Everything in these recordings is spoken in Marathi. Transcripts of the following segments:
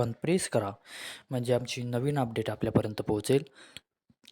प्रेस करा. म्हणजे आमची नवीन अपडेट आपल्यापर्यंत पोहोचेल.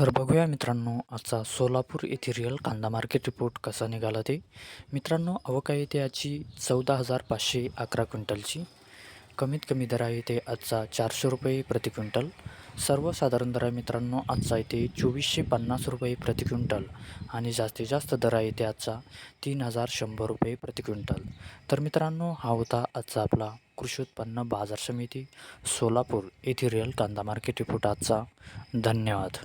तर बघूया मित्रांनो आजचा सोलापूर येथे रिअल कांदा मार्केट रिपोर्ट कसा निघाला ते. मित्रांनो अवका येथे आजची चौदा हजार पाचशे अकरा क्विंटलची. कमीत कमी दर आहे ते आजचा चारशे रुपये प्रति क्विंटल. सर्वसाधारण दर आहे मित्रांनो आजचा येते चोवीसशे पन्नास रुपये प्रति क्विंटल. आणि जास्तीत जास्त दर आहे ते आजचा तीन हजार शंभर रुपये प्रति क्विंटल. तर मित्रांनो हा होता आजचा आपला कृषी उत्पन्न बाजार समिती सोलापूर येथे रिअल कांदा मार्केट रिपोर्ट आजचा. धन्यवाद.